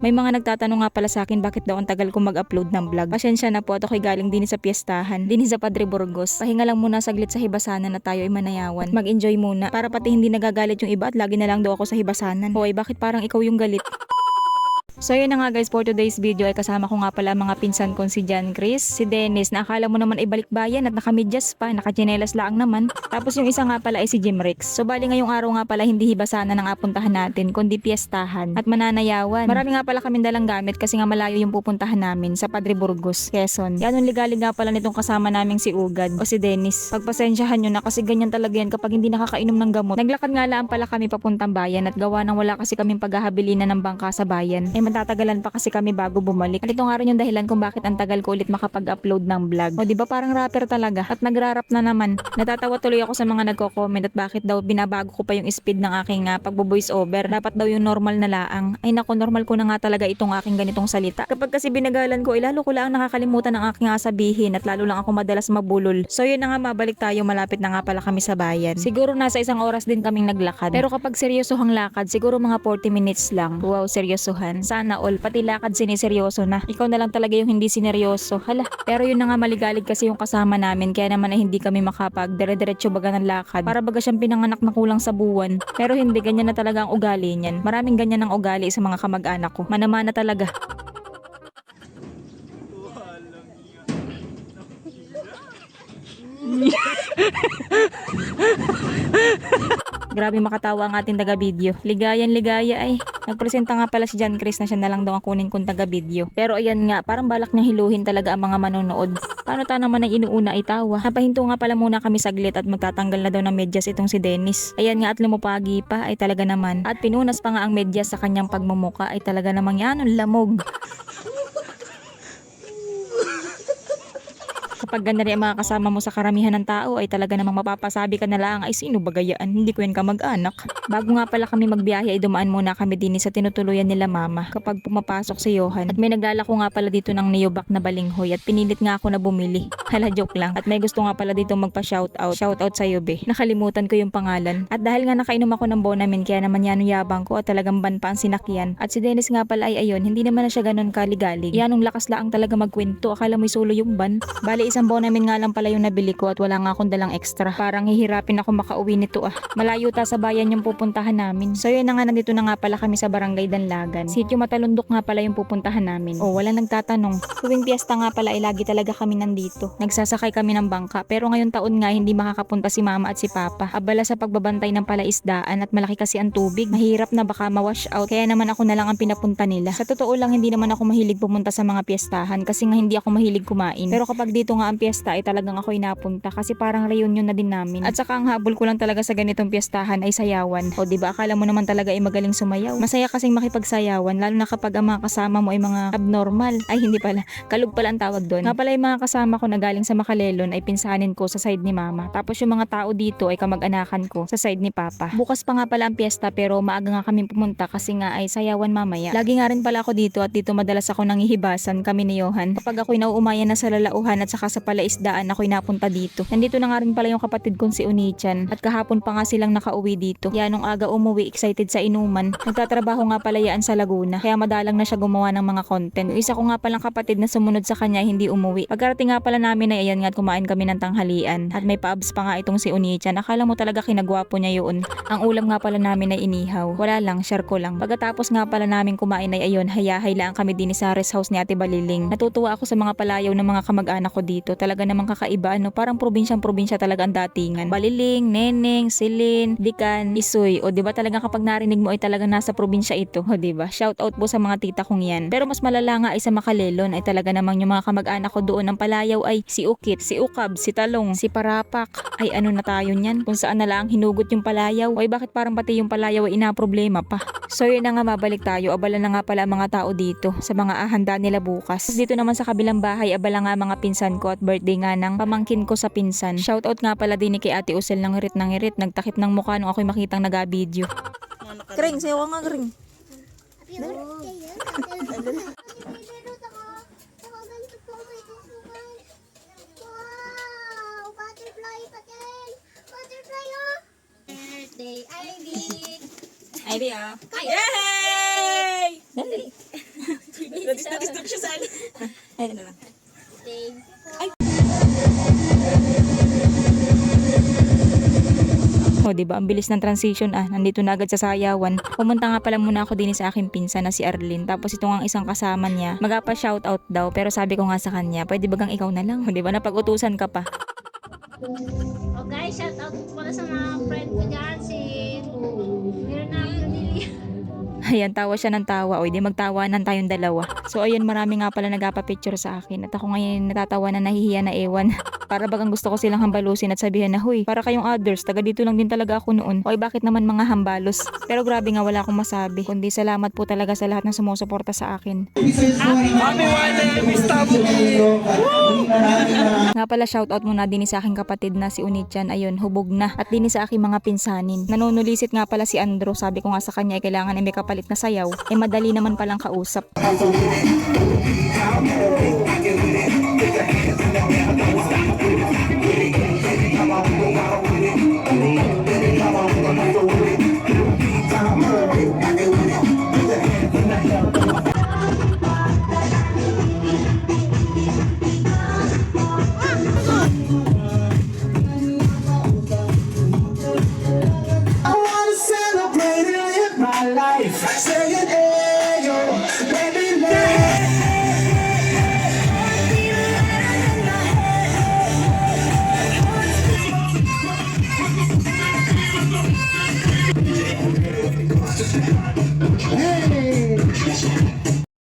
May mga nagtatanong nga pala sa akin bakit daw ang tagal ko mag-upload ng vlog. Pasensya na po at ako'y galing din sa piyestahan, din sa Padre Burgos. Pahinga lang muna saglit sa hibasanan na tayo ay manayawan. Mag-enjoy muna para pati hindi nagagalit yung iba at lagi na lang daw ako sa hibasanan. Hoy, bakit parang ikaw yung galit? So yun na nga guys, for today's video ay kasama ko nga pala ang mga pinsan kong si John Chris, si Dennis na akala mo naman ay balikbayan at nakamidyas pa, nakachinelas lang naman. Tapos yung isa nga pala ay si Jim Rix. So bali ngayong araw nga pala hindi hibasanan ang apuntahan natin, kundi piyestahan at mananayawan. Marami nga pala kaming dalang gamit kasi nga malayo yung pupuntahan namin sa Padre Burgos, Quezon. Yan yung ligalig nga pala nitong kasama naming si Ugad o si Dennis. Pagpasensyahan nyo na kasi ganyan talaga yan kapag hindi nakakainom ng gamot. Naglakad nga lang pala kami papuntang bayan at gawa nang wala kasi kaming paghahabilinan ng bangka sa bayan. Eh matatagalan pa kasi kami bago bumalik. At ito nga rin yung dahilan kung bakit ang tagal ko ulit makapag-upload ng vlog. O di ba parang rapper talaga at nagrarap na naman. Natatawa tuloy ako sa mga nagko-comment at bakit daw binabago ko pa yung speed ng aking uh, pagbo-voice over. Dapat daw yung normal na laang. Ay nako, normal ko na nga talaga itong aking ganitong salita. Kapag kasi binagalan ko, ilalo ko lang nakakalimutan ang aking sabihin at lalo lang ako madalas mabulol. So yun na nga mabalik tayo, malapit na nga pala kami sa bayan. Siguro nasa isang oras din kaming naglakad. Pero kapag seryosohang lakad, siguro mga 40 minutes lang. Wow, seryosohan. Sana all, pati lakad siniseryoso na. Ikaw na lang talaga yung hindi sineryoso. Hala. Pero yun na nga maligalig kasi yung kasama namin, kaya naman ay hindi kami makapag dire-diretso baga ng lakad. Para baga siyang pinanganak na kulang sa buwan. Pero hindi, ganyan na talaga ang ugali niyan. Maraming ganyan ang ugali sa mga kamag-anak ko. Manamana talaga. Grabe makatawa ang ating taga-video. Ligayan ligaya ay. Nagpresenta nga pala si John Chris na siya na lang daw ang kunin kong taga-video. Pero ayan nga, parang balak niya hiluhin talaga ang mga manonood. Paano ta naman ang inuuna ay tawa? Napahinto nga pala muna kami saglit at magtatanggal na daw ng medyas itong si Dennis. Ayan nga at lumupagi pa ay talaga naman. At pinunas pa nga ang medyas sa kanyang pagmumuka ay talaga namang yan, lamog. Kapag ganda rin mga kasama mo sa karamihan ng tao ay talaga namang mapapasabi ka na lang ay sino ba gayaan, hindi ko yan kamag-anak. Bago nga pala kami magbiyahe ay dumaan muna kami din sa tinutuluyan nila mama kapag pumapasok si Johan. At may naglalako nga pala dito ng niyobak na balinghoy at pinilit nga ako na bumili. Hala joke lang. At may gusto nga pala dito magpa-shoutout. Shoutout sa be. Nakalimutan ko yung pangalan. At dahil nga nakainom ako ng bonamin kaya naman yan yabang ko at talagang ban pa ang sinakyan. At si Dennis nga pala ay ayun, hindi naman na siya ganun kaligalig. Yan ang lakas laang talaga magkwento. Akala mo solo yung ban. Bali isang bonamin nga lang pala yung nabili ko at wala nga akong dalang extra. Parang hihirapin ako makauwi nito ah. Malayo ta sa bayan yung pupuntahan namin. So yun na nga nandito na nga pala kami sa barangay Danlagan. Sityo Matalundok nga pala yung pupuntahan namin. Oh, wala nagtatanong. Tuwing piyesta nga pala ay lagi talaga kami nandito. Nagsasakay kami ng bangka pero ngayon taon nga hindi makakapunta si mama at si papa. Abala sa pagbabantay ng palaisdaan at malaki kasi ang tubig. Mahirap na baka ma-wash out kaya naman ako na lang ang pinapunta nila. Sa totoo lang hindi naman ako mahilig pumunta sa mga piyestahan kasi nga hindi ako mahilig kumain. Pero kapag dito nga ang piyesta ay talagang ako napunta kasi parang reunion na din namin. At saka ang habol ko lang talaga sa ganitong piyestahan ay sayawan. O di ba akala mo naman talaga ay magaling sumayaw. Masaya kasing makipagsayawan lalo na kapag ang mga kasama mo ay mga abnormal. Ay hindi pala, kalug pala ang tawag doon. Nga pala yung mga kasama ko na galing sa Makalelon ay pinsanin ko sa side ni mama. Tapos yung mga tao dito ay kamag-anakan ko sa side ni papa. Bukas pa nga pala ang piyesta pero maaga nga kami pumunta kasi nga ay sayawan mamaya. Lagi nga rin pala ako dito at dito madalas ako nangihibasan kami ni Johan. Kapag ako'y nauumayan na sa lalauhan at saka sa palaisdaan ako'y napunta dito. Nandito na nga rin pala yung kapatid kong si Unichan at kahapon pa nga silang nakauwi dito. Yan nung aga umuwi excited sa inuman. Nagtatrabaho nga pala yan sa Laguna kaya madalang na siya gumawa ng mga content. Yung isa ko nga palang kapatid na sumunod sa kanya hindi umuwi. Pagkarating nga pala namin ay ayan nga kumain kami ng tanghalian at may paabs pa nga itong si Unichan. Akala mo talaga kinagwapo niya yun. Ang ulam nga pala namin ay inihaw. Wala lang, share ko lang. Pagkatapos nga pala namin kumain ay ayun, hayahay lang kami din sa rest house ni Ate Baliling. Natutuwa ako sa mga palayaw ng mga kamag-anak ko dito. Talaga namang kakaiba, ano? Parang probinsyang probinsya talaga ang datingan. Baliling, Neneng, Silin, Dikan, Isoy. O di ba talaga kapag narinig mo ay talaga nasa probinsya ito, o di ba? Shout out po sa mga tita kong yan. Pero mas malala nga ay sa Makalelon ay talaga namang yung mga kamag-anak ko doon ng palayaw ay si Ukit, si Ukab, si Talong, si Parapak. Ay ano na tayo niyan? Kung saan na lang hinugot yung palayaw. Ay bakit parang pati yung palayaw ay inaproblema pa? So yun na nga mabalik tayo. Abala na nga pala mga tao dito sa mga ahanda nila bukas. Dito naman sa kabilang bahay, abala nga mga pinsan ko at birthday nga ng pamangkin ko sa pinsan. Shoutout nga pala din ni kay Ate Usel ng ngirit ng ngirit. Nagtakip ng mukha nung ako'y makitang naga-video. Kring, sayo nga kring. Oh! Birthday, Ivy! Ay, di ah. Yay! Dali. Nadis-nadis siya sa ano. Ayun na lang. Thank O, di ba? Ang bilis ng transition ah. Nandito na agad sa sayawan. Pumunta nga pala muna ako din sa aking pinsan na si Arlene. Tapos ito nga ang isang kasama niya. Magapa shoutout daw. Pero sabi ko nga sa kanya, pwede bagang ikaw na lang. O, di ba? Napag-utusan ka pa. Oh guys, shout out pala sa mga friend ko dyan. Si Mirna. Ayan, tawa siya ng tawa. O, di magtawanan tayong dalawa. So, ayun, marami nga pala nagapa-picture sa akin. At ako ngayon natatawa na nahihiya na ewan. para bagang gusto ko silang hambalusin at sabihin na, Huy, para kayong others, taga dito lang din talaga ako noon. Oy, bakit naman mga hambalos? Pero grabe nga, wala akong masabi. Kundi salamat po talaga sa lahat ng sumusuporta sa akin. Nga pala shoutout muna din sa aking kapatid na si Unichan. Ayun, hubog na. At din sa aking mga pinsanin. Nanunulisit nga pala si Andro. Sabi ko nga sa kanya, eh, kailangan ay may kapalit galit na sayaw, eh madali naman palang kausap.